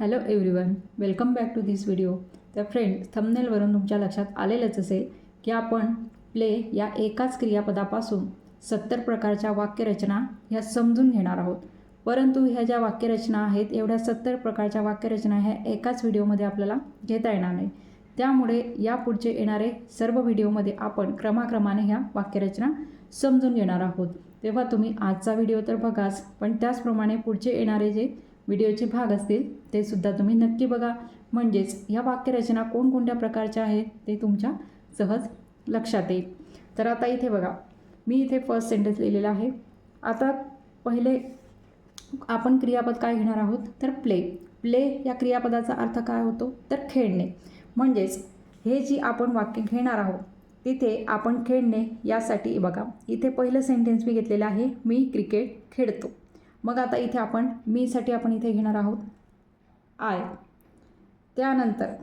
Hello everyone welcome back to this video तर friend थंबनेलवरून तुमच्या लक्षात आलेलंच असेल की आपण प्ले या एकाच क्रियापदापासून सत्तर प्रकारच्या वाक्यरचना ह्या समजून घेणार आहोत. परंतु ह्या ज्या वाक्यरचना आहेत एवढ्या सत्तर प्रकारच्या वाक्यरचना ह्या एकाच व्हिडिओमध्ये आपल्याला घेता येणार नाही. त्यामुळे यापुढचे येणारे सर्व व्हिडिओमध्ये आपण क्रमाक्रमाने ह्या वाक्यरचना समजून घेणार आहोत. तेव्हा तुम्ही आजचा व्हिडिओ तर बघाच पण त्याचप्रमाणे पुढचे येणारे जे व्हिडिओचे भाग असतील ते सुद्धा तुम्ही नक्की बघा. म्हणजेच ह्या वाक्यरचना कोणकोणत्या प्रकारच्या आहेत ते तुमच्या सहज लक्षात येईल. तर आता इथे बघा मी इथे फर्स्ट सेंटेन्स लिहिलेला आहे. आता पहिले आपण क्रियापद काय घेणार आहोत? तर प्ले. प्ले या क्रियापदाचा अर्थ काय होतो? तर खेळणे. म्हणजेच हे जी आपण वाक्य घेणार आहोत तिथे आपण खेळणे यासाठी बघा. इथे पहिलं सेंटेन्स मी घेतलेलं आहे मी क्रिकेट खेळतो. मग आता इथे आपण मीसाठी आपण इथे घेणार आहोत आय. त्यानंतर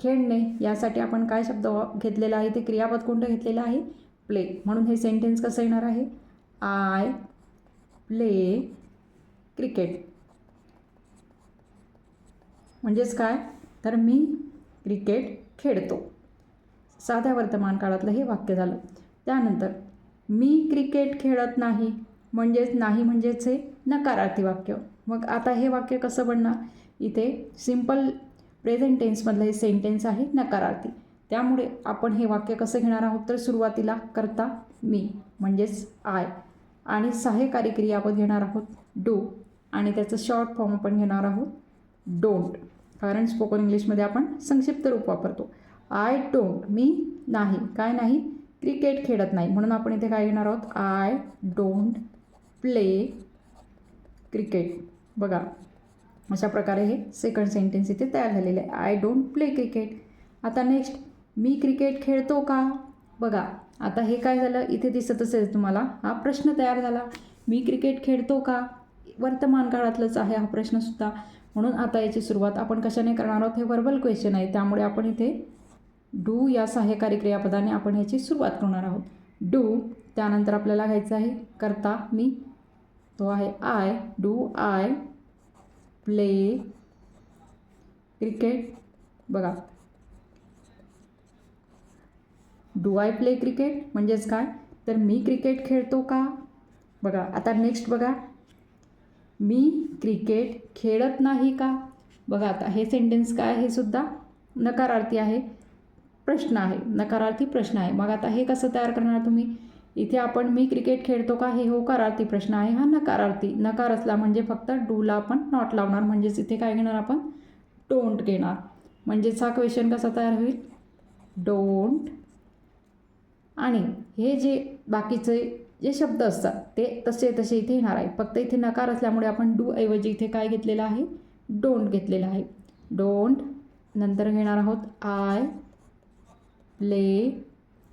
खेळणे यासाठी आपण काय शब्द घेतलेला आहे? ते क्रियापद कोणतं घेतलेलं आहे? प्ले. म्हणून हे सेंटेन्स कसं येणार आहे? आय. प्ले. क्रिकेट. म्हणजेच काय? तर मी क्रिकेट खेळतो. साध्या वर्तमान काळातलं हे वाक्य झालं. त्यानंतर मी क्रिकेट खेळत नाही. म्हणजेच नाही म्हणजेच हे नकारार्थी वाक्य. मग आता हे वाक्य कसं बनणार? इथे सिंपल प्रेझेंट टेन्समधलं हे सेंटेन्स आहे नकारार्थी. त्यामुळे आपण हे वाक्य कसं घेणार आहोत? तर सुरुवातीला करता मी म्हणजेच आय आणि सहाय्यकारी क्रियापद घेणार आहोत डू आणि त्याचं शॉर्ट फॉर्म आपण घेणार आहोत डोंट कारण स्पोकन इंग्लिशमध्ये आपण संक्षिप्त रूप वापरतो. आय डोंट मी नाही. काय नाही? क्रिकेट खेळत नाही. म्हणून आपण इथे काय घेणार आहोत? I don't play cricket. बघा अशा प्रकारे हे सेकंड सेंटेन्स इथे तयार झालेले आहे. आय डोंट प्ले क्रिकेट आता नेक्स्ट मी क्रिकेट खेळतो का? बघा आता हे काय झालं? इथे दिसत असेल तुम्हाला हा प्रश्न तयार झाला. मी क्रिकेट खेळतो का? वर्तमान काळातलंच आहे हा प्रश्नसुद्धा म्हणून आता याची सुरुवात आपण कशाने करणार आहोत हे वर्बल क्वेश्चन आहे. त्यामुळे आपण इथे डू या सहाय्यकारी क्रियापदाने आपण ह्याची सुरुवात करणार आहोत. डू त्यानंतर आपल्याला घ्यायचं आहे करता मी. तो आहे I do I play cricket बघा. डू आय प्ले क्रिकेट म्हणजेच काय? तर मी क्रिकेट खेळतो का? बघा आता नेक्स्ट बघा. मी क्रिकेट खेळत नाही का? बघा आता हे सेंटेन्स काय हे सुद्धा नकारार्थी आहे. प्रश्न आहे. नकारार्थी प्रश्न आहे. मग आता हे कसं तयार करणार तुम्ही? इथे आपण मी क्रिकेट खेळतो का हे होकारार्थी प्रश्न आहे. हा नकारार्थी नकार असला म्हणजे फक्त डूला आपण नॉट लावणार. म्हणजेच इथे काय घेणार आपण? डोंट घेणार. म्हणजेच हा क्वेश्चन कसा तयार होईल? डोंट. आणि हे जे बाकीचे जे शब्द असतात ते तसे तसे इथे येणार आहे. फक्त इथे नकार असल्यामुळे आपण डू ऐवजी इथे काय घेतलेलं आहे? डोंट घेतलेलं आहे. डोंट. नंतर घेणार आहोत आय प्ले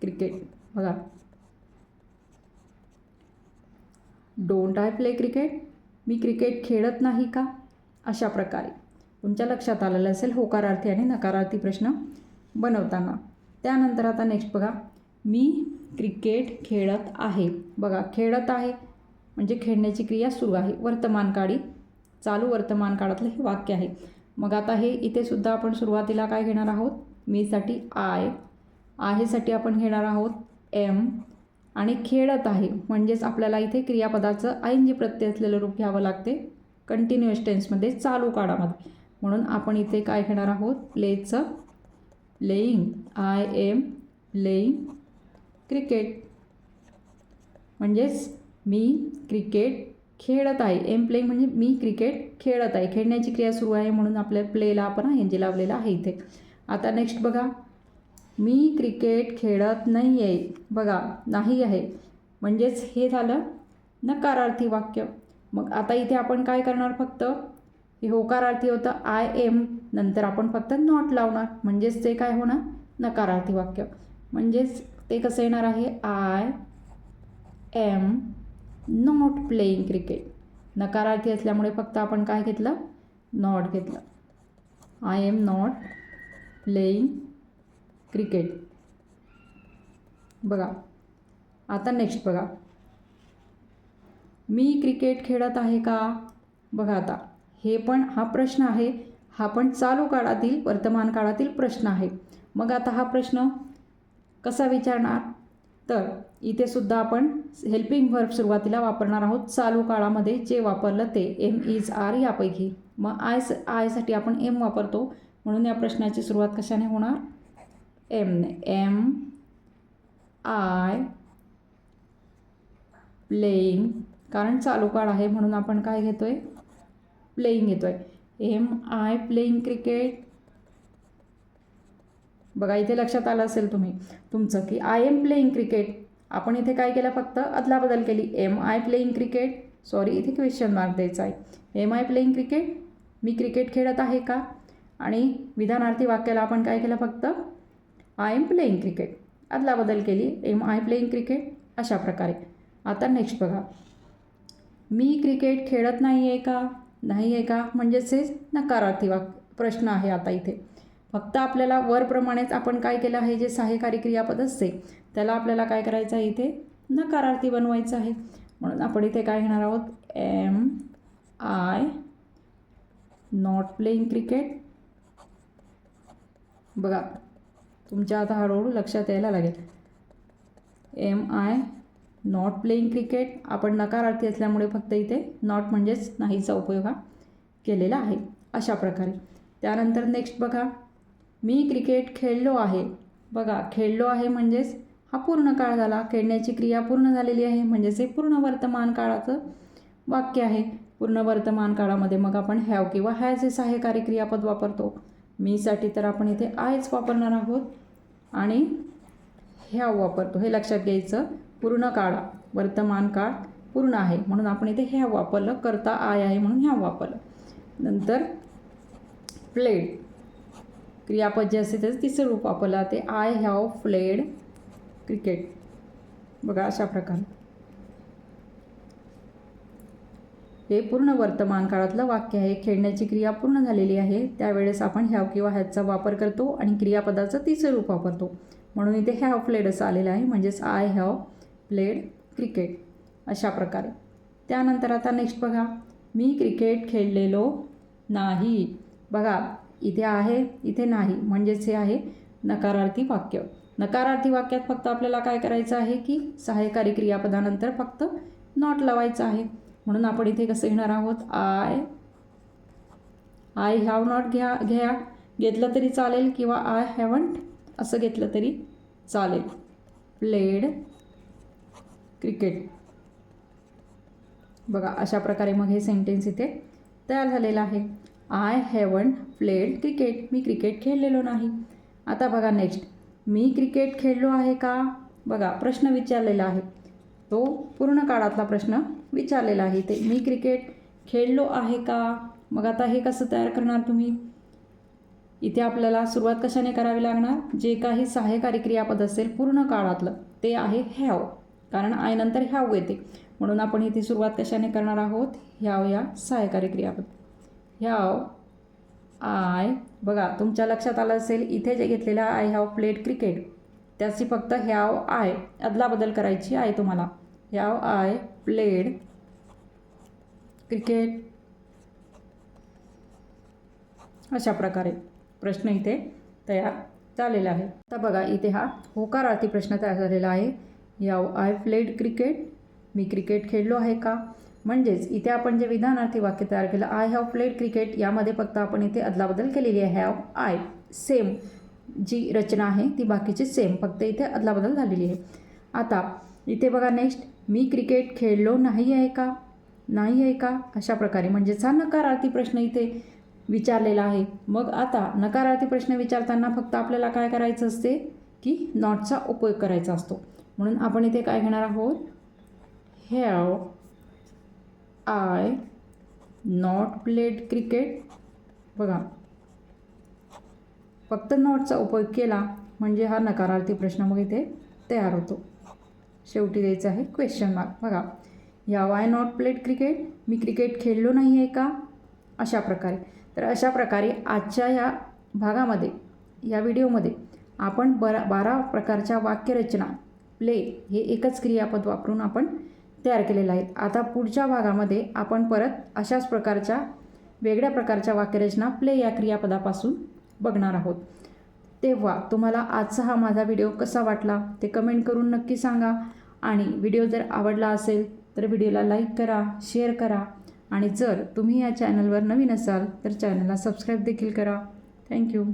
क्रिकेट. बघा. डोंट आय प्ले क्रिकेट मी क्रिकेट खेळत नाही का? अशा प्रकारे. तुमच्या लक्षात आलेलं असेल होकारार्थी आणि नकारार्थी प्रश्न बनवताना. त्यानंतर आता नेक्स्ट बघा. मी क्रिकेट खेळत आहे. बघा खेळत आहे म्हणजे खेळण्याची क्रिया सुरू आहे. वर्तमान काळी चालू वर्तमान काळातलं हे वाक्य आहे. मग आता हे इथे सुद्धा आपण सुरुवातीला काय घेणार आहोत? मीसाठी आय आहेसाठी आपण घेणार आहोत एम आणि खेळत आहे. म्हणजेच आपल्याला इथे क्रियापदाचं ऐन जी प्रत्यय असलेलं रूप घ्यावं लागते कंटिन्युअस टेन्समध्ये चालू काळामध्ये. म्हणून आपण इथे काय घेणार आहोत? प्लेचं playing I am playing cricket म्हणजेच मी क्रिकेट खेळत आहे. एम प्लेईंग म्हणजे मी क्रिकेट खेळत आहे. खेळण्याची क्रिया सुरू आहे म्हणून आपल्या प्लेला आपण एन जे लावलेलं आहे इथे. आता नेक्स्ट बघा. मी क्रिकेट खेळत नाही आहे बघा नाही आहे. म्हणजेच हे झालं नकारार्थी वाक्य. मग आता इथे आपण काय करणार फक्त? हे होकारार्थी होतं आय एम नंतर आपण फक्त नॉट लावणार. म्हणजेच ते काय होणार? नकारार्थी वाक्य. म्हणजेच ते कसं येणार आहे? I am not playing cricket नकारार्थी असल्यामुळे फक्त आपण काय घेतलं? नॉट घेतलं. I am not playing cricket. बघा. आता नेक्स्ट बघा. मी क्रिकेट खेळत आहे का? बघा आता. हे पण हा प्रश्न आहे. हा पण चालू काळातील वर्तमान काळातील प्रश्न आहे. मग आता हा प्रश्न कसा विचारणार? तर इथे सुद्धा आपण हेल्पिंग वर्ब सुरुवातीला वापरणार आहोत. चालू काळामध्ये जे वापरलं ते एम इज आर यापैकी. मग आय स आयसाठी आपण एम वापरतो. म्हणून या प्रश्नाची सुरुवात कशाने होणार? एमने एम आय प्लेईंग कारण चालू काळ आहे म्हणून आपण काय घेतो आहे प्लेईंग घेतो आहे एम आय प्लेईंग क्रिकेट बघा इथे लक्षात आलं असेल तुम्ही तुमचं की आय एम प्लेईंग क्रिकेट आपण इथे काय केलं? फक्त अदलाबदल केली. Am I playing cricket sorry इथे क्वेश्चन मार्क द्यायचा आहे. एम आय प्लेईंग क्रिकेट मी क्रिकेट खेळत आहे का? आणि विधानार्थी वाक्याला आपण काय केलं? फक्त आय एम प्लेईंग क्रिकेट. अदलाबदल केली एम आय प्लेईंग क्रिकेट अशा प्रकारे. आता नेक्स्ट बघा. मी क्रिकेट खेळत नाही आहे का? नाही आहे का? म्हणजेच हे नकारार्थी वाक प्रश्न आहे आता इथे. फक्त आपल्याला वरप्रमाणेच आपण काय केलं आहे जे सहाय्यकारी क्रियापद असते त्याला आपल्याला काय करायचं आहे इथे? नकारार्थी बनवायचं आहे. म्हणून आपण इथे काय घेणार आहोत? Am I not playing cricket. बघा. तुमच्या आता हळूहळू लक्षात यायला लागेल. Am I not playing cricket आपण नकारार्थी असल्यामुळे फक्त इथे नॉट म्हणजेच नाहीचा उपयोग हा केलेला आहे. अशा प्रकारे. त्यानंतर नेक्स्ट बघा. मी क्रिकेट खेळलो आहे. बघा खेळलो आहे म्हणजेच हा पूर्ण काळ झाला. खेळण्याची क्रिया पूर्ण झालेली आहे म्हणजेच हे पूर्ण वर्तमान काळाचं वाक्य आहे. पूर्ण वर्तमान काळामध्ये मग आपण हॅव किंवा हॅज हे सहाय्यकारी क्रियापद वापरतो. मीसाठी तर आपण इथे आयच वापरणार आहोत. आणि ह्या वापरतो. हे लक्षात घ्यायचं. पूर्ण काळा वर्तमान काळ पूर्ण आहे. म्हणून आपण इथे ह्या वापरलं. करता आय आहे म्हणून ह्या वापरलं. नंतर प्लेड क्रियापद जे असते त्याचं तिसरं रूप वापरलं ते आय हॅव प्लेड क्रिकेट. बघा अशा प्रकारे. हे पूर्ण वर्तमान काळातलं वाक्य आहे. खेळण्याची क्रिया पूर्ण झालेली आहे. त्यावेळेस आपण ह्याव किंवा ह्याचा वापर करतो आणि क्रियापदाचं तिचं रूप वापरतो. म्हणून इथे हॅव प्लेड असं आलेलं आहे. म्हणजेच आय हॅव प्लेड क्रिकेट अशा प्रकारे. त्यानंतर आता नेक्स्ट बघा. मी क्रिकेट खेळलेलो नाही. बघा इथे आहे इथे नाही. म्हणजेच हे आहे नकारार्थी वाक्य. नकारार्थी वाक्यात फक्त आपल्याला काय करायचं आहे की सहाय्यकारी क्रियापदानंतर फक्त नॉट लावायचं आहे. म्हणून आपण इथे कसं घेणार आहोत? आय आय हॅव नॉट घ्या घ्या घेतलं तरी चालेल किंवा आय हॅवंट असं घेतलं तरी चालेल. प्लेड क्रिकेट बघा अशा प्रकारे मग हे सेंटेन्स इथे तयार झालेलं आहे. आय हॅवंट प्लेड क्रिकेट मी क्रिकेट खेळलेलो नाही. आता बघा नेक्स्ट मी क्रिकेट खेळलो आहे का? बघा प्रश्न विचारलेला आहे. तो पूर्ण काळातला प्रश्न विचारलेला आहे. ते मी क्रिकेट खेळलो आहे का? मग आता हे कसं तयार करणार तुम्ही? इथे आपल्याला सुरुवात कशाने करावी लागणार? जे काही सहाय्यकारी क्रियापद असेल पूर्ण काळातलं ते आहे ह्याव. कारण आयनंतर ह्याव येते. म्हणून आपण इथे सुरुवात कशाने करणार आहोत? ह्याव या सहाय्यकारी क्रियापद. ह्याव आय बघा तुमच्या लक्षात आलं असेल इथे जे घेतलेलं आय हॅव प्लेट क्रिकेट. त्याची फक्त ह्याव आय अदलाबदल करायची आहे तुम्हाला. ह्याव आय प्लेड क्रिकेट अशा प्रकारे प्रश्न इथे तयार झालेला आहे. आता बघा इथे हा होकारार्थी प्रश्न तयार झालेला आहे. याव आय प्लेड क्रिकेट मी क्रिकेट खेळलो आहे का? म्हणजेच इथे आपण जे विधानार्थी वाक्य तयार केलं आय हॅव प्लेड क्रिकेट यामध्ये फक्त आपण इथे अदलाबदल केलेली आहे. हॅव आय सेम जी रचना आहे ती बाकीची सेम फक्त इथे अदलाबदल झालेली आहे. आता इथे बघा नेक्स्ट मी क्रिकेट खेळलो नाही आहे का? नाही आहे का? अशा प्रकारे. म्हणजेच हा नकारार्थी प्रश्न इथे विचारलेला आहे. मग आता नकारार्थी प्रश्न विचारताना फक्त आपल्याला काय करायचं असते? की नॉटचा उपयोग करायचा असतो. म्हणून आपण इथे काय घेणार आहोत? Have I not played cricket बघा. फक्त नॉटचा उपयोग केला म्हणजे हा नकारार्थी प्रश्न मग इथे तयार होतो. शेवटी द्यायचं आहे क्वेश्चन मार्क बघा या वाय नॉट प्लेट क्रिकेट मी क्रिकेट खेळलो नाही आहे का? अशा प्रकारे. तर अशा प्रकारे आजच्या या भागामध्ये या व्हिडिओमध्ये आपण बरा बारा प्रकारच्या वाक्यरचना प्ले हे एकच क्रियापद वापरून आपण तयार केलेलं आहे. आता पुढच्या भागामध्ये आपण परत अशाच प्रकारच्या वेगळ्या प्रकारच्या वाक्यरचना प्ले या क्रियापदापासून बघणार आहोत. तेव्हा तुम्हाला आजचा हा माझा व्हिडिओ कसा वाटला ते कमेंट करून नक्की सांगा. आणि व्हिडिओ जर आवडला असेल तर व्हिडिओला लाईक करा शेअर करा. आणि जर तुम्ही या चॅनलवर नवीन असाल तर चॅनलला सबस्क्राईब देखील करा. थँक्यू.